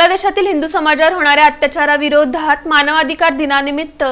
बांगलादेशातील हिंदू समाजावर होणाऱ्या अत्याचाराविरोधात मानवाधिकार दिनानिमित्त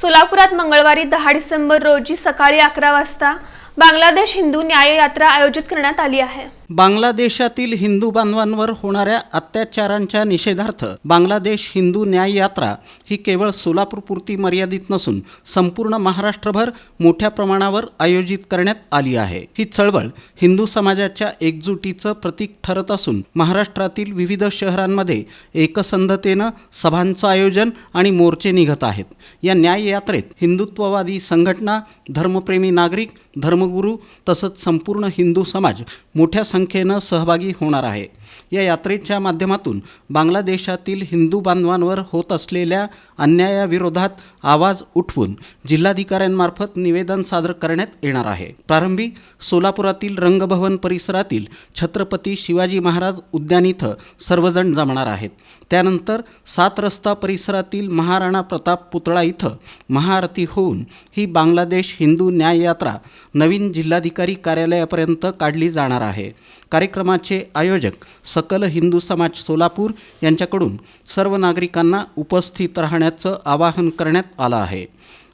सोलापुरात मंगळवारी दहा डिसेंबर रोजी सकाळी अकरा वाजता बांगलादेश हिंदू न्याय यात्रा आयोजित करण्यात आली आहे. बांगलादेशातील हिंदू बांधवांवर होणाऱ्या अत्याचारांच्या निषेधार्थ बांगलादेश हिंदू न्याय यात्रा ही केवळ सोलापूरपुरती मर्यादित नसून संपूर्ण महाराष्ट्रभर मोठ्या प्रमाणावर आयोजित करण्यात आली आहे. ही चळवळ हिंदू समाजाच्या एकजुटीचं प्रतीक ठरत असून महाराष्ट्रातील विविध शहरांमध्ये एकसंधतेनं सभांचं आयोजन आणि मोर्चे निघत आहेत. या न्याय यात्रेत हिंदुत्ववादी संघटना धर्मप्रेमी नागरिक धर्मगुरू तसंच संपूर्ण हिंदू समाज मोठ्या संख्येनं सहभागी होणार आहे. या यात्रेच्या माध्यमातून बांगलादेशातील हिंदू बांधवांवर होत असलेल्या अन्यायाविरोधात आवाज उठवून जिल्हाधिकाऱ्यांमार्फत निवेदन सादर करण्यात येणार आहे. प्रारंभी सोलापुरातील रंगभवन परिसरातील छत्रपती शिवाजी महाराज उद्यान इथं सर्वजण जमणार आहेत. त्यानंतर सात रस्ता परिसरातील महाराणा प्रताप पुतळा इथं महाआरती होऊन ही बांगलादेश हिंदू न्याय यात्रा नवीन जिल्हाधिकारी कार्यालयापर्यंत काढली जाणार आहे. कार्यक्रमाचे आयोजक सकल हिंदू समाज सोलापूर यांच्याकडून सर्व नागरिकांना उपस्थित राहण्याचं आवाहन करण्यात आलं आहे.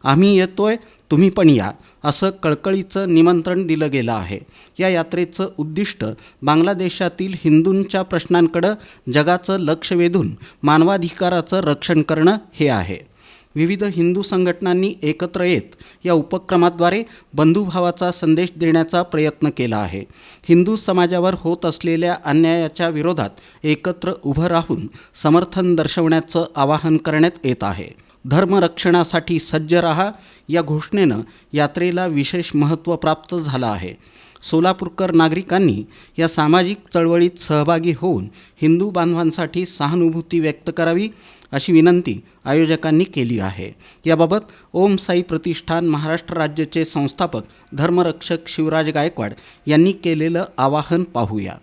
आम्ही येतोय तुम्ही पण या असं कळकळीचं निमंत्रण दिलं गेलं आहे. या यात्रेचं उद्दिष्ट बांगलादेशातील हिंदूंच्या प्रश्नांकडं जगाचं लक्ष वेधून मानवाधिकाराचं रक्षण करणं हे आहे. विविध हिंदू संघटनांनी एकत्र येत या उपक्रमाद्वारे बंधुभावाचा संदेश देण्याचा प्रयत्न केला आहे. हिंदू समाजावर होत असलेल्या अन्यायाच्या विरोधात एकत्र उभं राहून समर्थन दर्शवण्याचं आवाहन करण्यात येत आहे. धर्मरक्षणासाठी सज्ज रहा या घोषणेनं यात्रेला विशेष महत्त्व प्राप्त झालं आहे. सोलापूरकर नागरिकांनी या सामाजिक चळवळीत सहभागी होऊन हिंदू बांधवांसाठी सहानुभूती व्यक्त करावी अशी विनंती आयोजकांनी केली आहे. याबाबत ओम साई प्रतिष्ठान महाराष्ट्र राज्याचे संस्थापक धर्मरक्षक शिवराज गायकवाड यांनी केलेलं आवाहन पाहूया.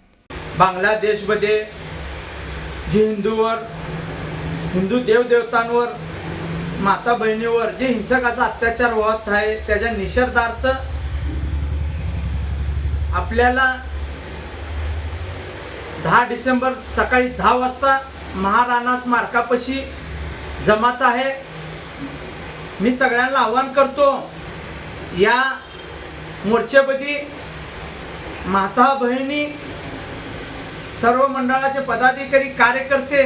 बांगलादेशमध्ये जे हिंदूवर हिंदू देवदेवतांवर माता बहिणीवर जे हिंसक असा अत्याचार होत आहे त्याच्या निषेधार्थ आपल्याला दहा डिसेंबर सकाळी दहा वाजता महाराणा स्मारकापाशी जमाच आहे. मी सगळ्यांना आवाहन करतो या मोर्चेमध्ये माता बहिणी सर्व मंडळाचे पदाधिकारी कार्यकर्ते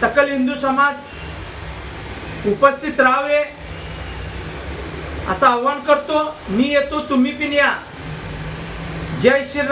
सकल हिंदू समाज उपस्थित राहावे असं आवाहन करतो. मी येतो तुम्ही पण या. जय श्रीराम